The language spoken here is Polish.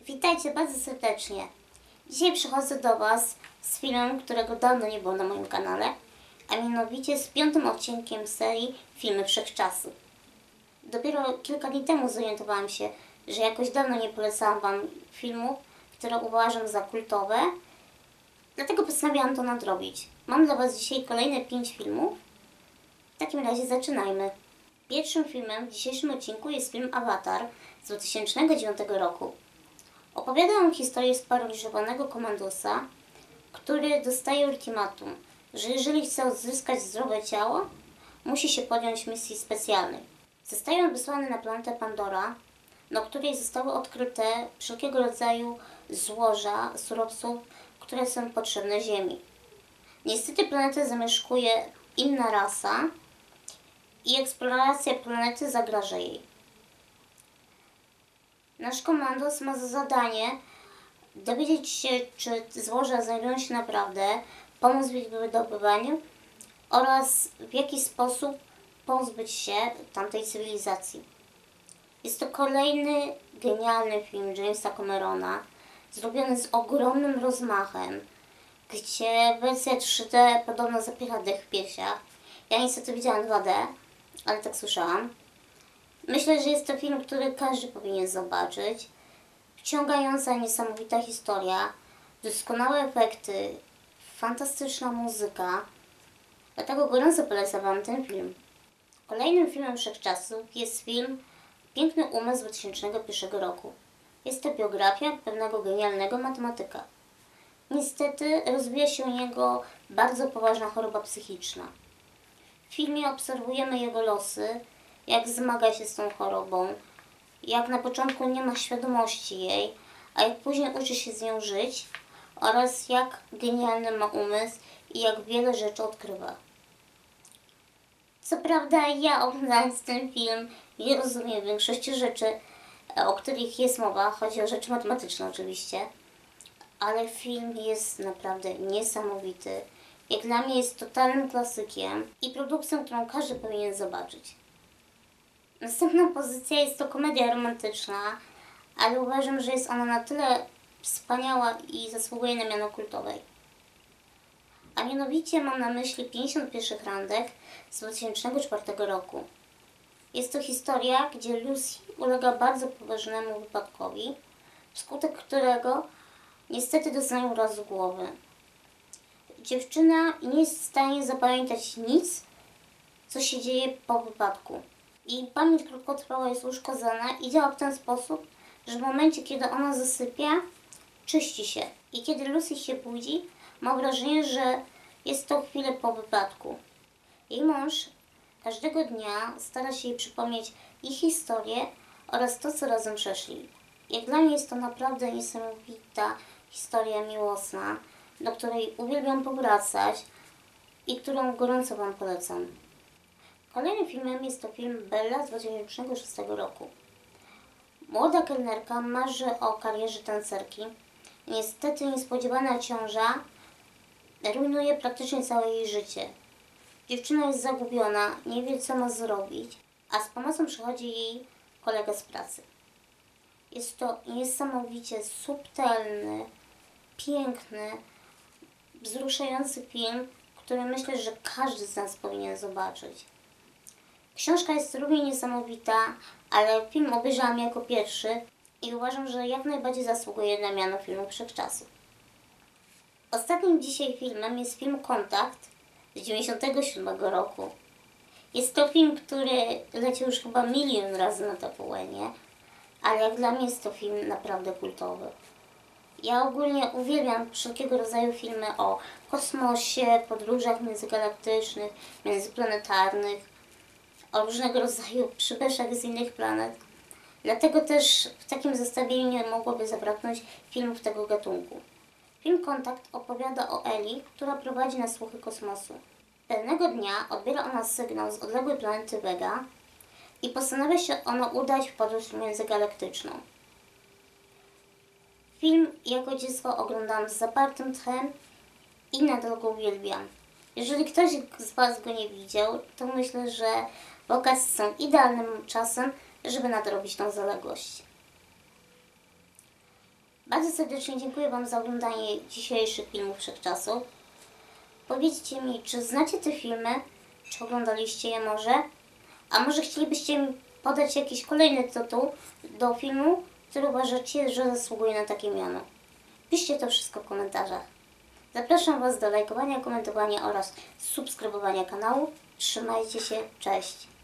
Witajcie bardzo serdecznie. Dzisiaj przychodzę do Was z filmem, którego dawno nie było na moim kanale, a mianowicie z piątym odcinkiem serii Filmy Wszechczasu. Dopiero kilka dni temu zorientowałam się, że jakoś dawno nie polecałam Wam filmów, które uważam za kultowe, dlatego postanowiłam to nadrobić. Mam dla Was dzisiaj kolejne pięć filmów. W takim razie zaczynajmy. Pierwszym filmem w dzisiejszym odcinku jest film Avatar z 2009 roku. Opowiada on historię sparaliżowanego komandosa, który dostaje ultimatum, że jeżeli chce odzyskać zdrowe ciało, musi się podjąć misji specjalnej. Zostaje on wysłany na planetę Pandora, na której zostały odkryte wszelkiego rodzaju złoża surowców, które są potrzebne Ziemi. Niestety planetę zamieszkuje inna rasa i eksploracja planety zagraża jej. Nasz komandos ma za zadanie dowiedzieć się, czy złoża znajdują się naprawdę, pomóc w ich wydobywaniu oraz w jaki sposób pozbyć się tamtej cywilizacji. Jest to kolejny genialny film Jamesa Camerona, zrobiony z ogromnym rozmachem, gdzie wersja 3D podobno zapiera dech w piersiach. Ja niestety widziałam 2D, ale tak słyszałam. Myślę, że jest to film, który każdy powinien zobaczyć. Wciągająca, niesamowita historia, doskonałe efekty, fantastyczna muzyka. Dlatego gorąco polecam Wam ten film. Kolejnym filmem wszechczasów jest film Piękny umysł z 2001 roku. Jest to biografia pewnego genialnego matematyka. Niestety rozwija się u niego bardzo poważna choroba psychiczna. W filmie obserwujemy jego losy, jak zmaga się z tą chorobą, jak na początku nie ma świadomości jej, a jak później uczy się z nią żyć oraz jak genialny ma umysł i jak wiele rzeczy odkrywa. Co prawda ja oglądając ten film nie rozumiem większości rzeczy, o których jest mowa, chodzi o rzeczy matematyczne oczywiście, ale film jest naprawdę niesamowity. Jak dla mnie jest totalnym klasykiem i produkcją, którą każdy powinien zobaczyć. Następna pozycja jest to komedia romantyczna, ale uważam, że jest ona na tyle wspaniała i zasługuje na miano kultowej. A mianowicie mam na myśli 51 randek z 2004 roku. Jest to historia, gdzie Lucy ulega bardzo poważnemu wypadkowi, wskutek którego niestety dostaje uraz głowy. Dziewczyna nie jest w stanie zapamiętać nic, co się dzieje po wypadku. I pamięć krótkotrwała jest uszkodzona i działa w ten sposób, że w momencie, kiedy ona zasypia, czyści się. I kiedy Lucy się budzi, ma wrażenie, że jest to chwilę po wypadku. Jej mąż każdego dnia stara się jej przypomnieć ich historię oraz to, co razem przeszli. Jak dla mnie jest to naprawdę niesamowita historia miłosna, do której uwielbiam powracać i którą gorąco Wam polecam. Kolejnym filmem jest to film Bella z 2006 roku. Młoda kelnerka marzy o karierze tancerki. Niestety niespodziewana ciąża rujnuje praktycznie całe jej życie. Dziewczyna jest zagubiona, nie wie co ma zrobić, a z pomocą przychodzi jej kolega z pracy. Jest to niesamowicie subtelny, piękny, wzruszający film, który myślę, że każdy z nas powinien zobaczyć. Książka jest równie niesamowita, ale film obejrzałam jako pierwszy i uważam, że jak najbardziej zasługuje na miano filmu wszechczasów. Ostatnim dzisiaj filmem jest film Kontakt z 1997 roku. Jest to film, który leciał już chyba milion razy na TVN-ie, ale jak dla mnie jest to film naprawdę kultowy. Ja ogólnie uwielbiam wszelkiego rodzaju filmy o kosmosie, podróżach międzygalaktycznych, międzyplanetarnych, o różnego rodzaju przybeszach z innych planet. Dlatego też w takim zestawieniu nie mogłoby zabraknąć filmów tego gatunku. Film Kontakt opowiada o Eli, która prowadzi na słuchy kosmosu. Pewnego dnia odbiera ona sygnał z odległej planety Vega i postanawia się ona udać w podróż międzygalaktyczną. Film jako dziecko oglądam z zapartym tchem i nadal go uwielbiam. Jeżeli ktoś z Was go nie widział, to myślę, że wakacje są idealnym czasem, żeby nadrobić tą zaległość. Bardzo serdecznie dziękuję Wam za oglądanie dzisiejszych filmów Wszechczasu. Powiedzcie mi, czy znacie te filmy? Czy oglądaliście je może? A może chcielibyście mi podać jakiś kolejny tytuł do filmu, który uważacie, że zasługuje na takie miano? Piszcie to wszystko w komentarzach. Zapraszam Was do lajkowania, komentowania oraz subskrybowania kanału. Trzymajcie się, cześć!